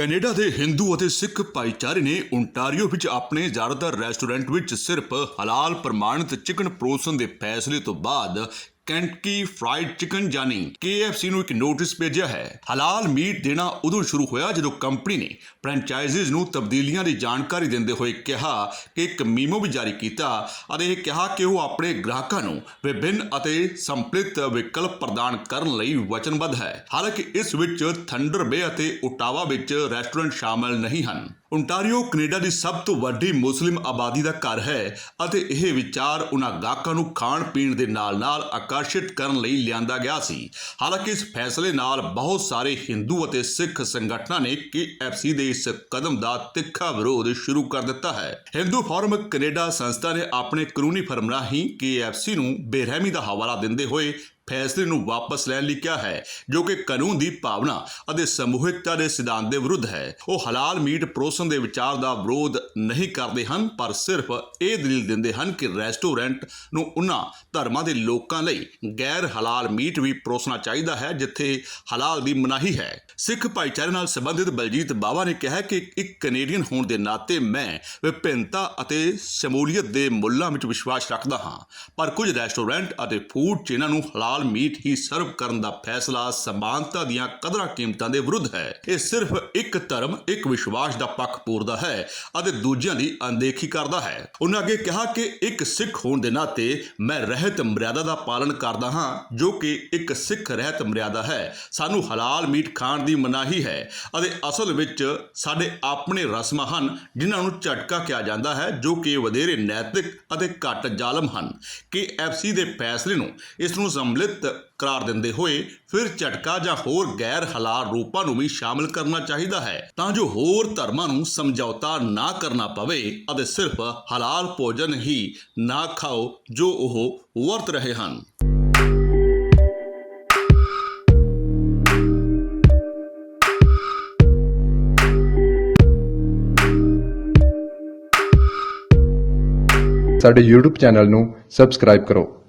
Canada ਦੇ ਹਿੰਦੂ ਅਤੇ ਸਿੱਖ ਭਾਈਚਾਰੇ ਨੇ ਓਨਟਾਰੀਓ ਵਿੱਚ ਆਪਣੇ ਜ਼ਿਆਦਾਤਰ ਰੈਸਟੋਰੈਂਟ ਵਿੱਚ ਸਿਰਫ ਹਲਾਲ ਪ੍ਰਮਾਣਿਤ ਚਿਕਨ ਪਰੋਸਣ ਦੇ ਫੈਸਲੇ ਤੋਂ ਬਾਅਦ ਕੈਂਟਕੀ ਫਰਾਈਡ ਚਿਕਨ ਜਾਨੀ KFC ਨੂੰ ਇੱਕ ਨੋਟਿਸ ਭੇਜਿਆ ਹੈ। ਹਲਾਲ ਮੀਟ ਦੇਣਾ ਉਦੋਂ ਸ਼ੁਰੂ ਹੋਇਆ ਜਦੋਂ ਕੰਪਨੀ ਨੇ ਫਰੈਂਚਾਈਜ਼ੀਜ਼ ਨੂੰ ਤਬਦੀਲੀਆਂ ਦੀ ਜਾਣਕਾਰੀ ਦਿੰਦੇ ਹੋਏ ਕਿਹਾ ਕਿ ਇੱਕ ਮੀਮੋ ਵੀ ਜਾਰੀ ਕੀਤਾ ਅਤੇ ਇਹ ਕਿਹਾ ਕਿ ਉਹ ਆਪਣੇ ਗ੍ਰਾਹਕਾਂ ਨੂੰ ਵਿਭਿੰਨ ਅਤੇ ਸੰਪਲਿਤ ਵਿਕਲਪ ਪ੍ਰਦਾਨ ਕਰਨ ਲਈ ਵਚਨਬੱਧ ਹੈ। ਹਾਲਾਂਕਿ ਇਸ ਵਿੱਚ ਥੰਡਰ ਬੇ ਅਤੇ ਓਟਾਵਾ ਵਿੱਚ ਰੈਸਟੋਰੈਂਟ ਸ਼ਾਮਲ ਨਹੀਂ ਹਨ। ਓਨਟਾਰੀਓ ਕੈਨੇਡਾ ਦੀ ਸਭ ਤੋਂ ਵੱਡੀ ਮੁਸਲਿਮ ਆਬਾਦੀ ਦਾ ਘਰ ਹੈ ਅਤੇ ਇਹ ਵਿਚਾਰ ਉਹਨਾਂ ਗਾਹਕਾਂ ਨੂੰ ਖਾਣ ਪੀਣ ਦੇ ਨਾਲ-ਨਾਲ ਆਕਰਸ਼ਿਤ ਕਰਨ ਲਈ ਲਿਆਂਦਾ ਗਿਆ ਸੀ। ਹਾਲਾਂਕਿ ਇਸ ਫੈਸਲੇ ਨਾਲ ਬਹੁਤ ਸਾਰੇ ਹਿੰਦੂ ਅਤੇ ਸਿੱਖ ਸੰਗਠਨਾਂ ਨੇ KFC ਦੇ ਇਸ ਕਦਮ ਦਾ ਤਿੱਖਾ ਵਿਰੋਧ ਸ਼ੁਰੂ ਕਰ ਦਿੱਤਾ ਹੈ। ਹਿੰਦੂ ਫੋਰਮ ਕੈਨੇਡਾ ਸੰਸਥਾ ਨੇ ਆਪਣੇ ਕਾਨੂੰਨੀ ਫਰਮ ਰਾਹੀਂ KFC ਨੂੰ ਬੇਰਹਿਮੀ ਦਾ ਹਵਾਲਾ ਦਿੰਦੇ ਹੋਏ ਫੈਸਲੇ ਨੂੰ ਵਾਪਸ ਲੈਣ ਲਈ ਕਿਹਾ ਹੈ, ਜੋ ਕਿ ਕਾਨੂੰਨ ਦੀ ਭਾਵਨਾ ਅਤੇ ਸਮੂਹਿਕਤਾ ਦੇ ਸਿਧਾਂਤ ਦੇ ਵਿਰੁੱਧ ਹੈ। ਉਹ ਹਲਾਲ ਮੀਟ ਪਰੋਸਣ ਦੇ ਵਿਚਾਰ ਦਾ ਵਿਰੋਧ ਨਹੀਂ ਕਰਦੇ ਹਨ, ਪਰ ਸਿਰਫ ਇਹ ਦਲੀਲ ਦਿੰਦੇ ਹਨ ਕਿ ਰੈਸਟੋਰੈਂਟ ਨੂੰ ਉਹਨਾਂ ਧਰਮਾਂ ਦੇ ਲੋਕਾਂ ਲਈ ਗੈਰ ਹਲਾਲ ਮੀਟ ਵੀ ਪਰੋਸਣਾ ਚਾਹੀਦਾ ਹੈ, ਜਿੱਥੇ ਹਲਾਲ ਦੀ ਮਨਾਹੀ ਹੈ। ਸਿੱਖ ਭਾਈਚਾਰੇ ਨਾਲ ਸੰਬੰਧਿਤ ਬਲਜੀਤ ਬਾਵਾ ਨੇ ਕਿਹਾ ਕਿ ਇੱਕ ਕੈਨੇਡੀਅਨ ਹੋਣ ਦੇ ਨਾਤੇ ਮੈਂ ਵਿਭਿੰਨਤਾ ਅਤੇ ਸ਼ਮੂਲੀਅਤ ਦੇ ਮੁੱਲਾਂ ਵਿੱਚ ਵਿਸ਼ਵਾਸ ਰੱਖਦਾ ਹਾਂ, ਪਰ ਕੁਝ ਰੈਸਟੋਰੈਂਟ ਅਤੇ ਫੂਡ ਚੇਨਾਂ ਨੂੰ ਹਲਾਲ ਮੀਟ ਹੀ ਸਰਵ ਕਰਨ ਦਾ ਫੈਸਲਾ ਸਮਾਨਤਾ ਦੀਆਂ ਕਦਰਾਂ ਕੀਮਤਾਂ ਦੇ ਵਿਰੁੱਧ ਹੈ। ਇਹ ਸਿਰਫ ਇੱਕ ਧਰਮ, ਇੱਕ ਵਿਸ਼ਵਾਸ ਦਾ ਪੱਖ ਪੂਰਦਾ ਹੈ ਅਤੇ ਦੂਜਿਆਂ ਦੀ ਅਣਦੇਖੀ ਕਰਦਾ ਹੈ। ਉਹਨਾਂ ਅੱਗੇ ਕਿਹਾ ਕਿ ਇੱਕ ਸਿੱਖ ਹੋਣ ਦੇ ਨਾਤੇ ਮੈਂ ਰਹਿਤ ਮਰਿਆਦਾ ਦਾ ਪਾਲਣ ਕਰਦਾ ਹਾਂ, ਜੋ ਕਿ ਇੱਕ ਸਿੱਖ ਰਹਿਤ ਮਰਿਆਦਾ ਹੈ। ਸਾਨੂੰ ਹਲਾਲ ਮੀਟ ਖਾਣ ਦੀ ਮਨਾਹੀ ਹੈ ਅਤੇ ਅਸਲ ਵਿੱਚ ਸਾਡੇ ਆਪਣੇ ਰਸਮਾਂ ਹਨ, ਜਿਨ੍ਹਾਂ ਨੂੰ ਝਟਕਾ ਕਿਹਾ ਜਾਂਦਾ ਹੈ, ਜੋ ਕਿ ਵਧੇਰੇ ਨੈਤਿਕ ਅਤੇ ਘੱਟ ਜ਼ਾਲਮ ਹਨ। ਕਿ ਐਫਸੀ ਦੇ ਫੈਸਲੇ ਨੂੰ ਇਸ ਨੂੰ ਸੰਮਿਲਿਤ ਕਰਾਰ ਦਿੰਦੇ ਹੋਏ ਫਿਰ ਝਟਕਾ ਜਾਂ ਹੋਰ ਗੈਰ ਹਲਾਲ ਰੂਪਾਂ ਨੂੰ ਵੀ ਸ਼ਾਮਲ ਕਰਨਾ ਚਾਹੀਦਾ ਹੈ। ਤਾਂ ਜੋ ਹੋਰ ਧਰਮਾਂ ਨੂੰ ਸਮਝੌਤਾ ਨਾ ਕਰਨਾ ਪਵੇ ਅਤੇ ਸਿਰਫ ਹਲਾਲ ਭੋਜਨ ਹੀ ਨਾ ਖਾਓ ਜੋ ਉਹ ਵਰਤ ਰਹੇ ਹਨ। ਸਾਡੇ YouTube ਚੈਨਲ ਨੂੰ ਸਬਸਕ੍ਰਾਈਬ ਕਰੋ।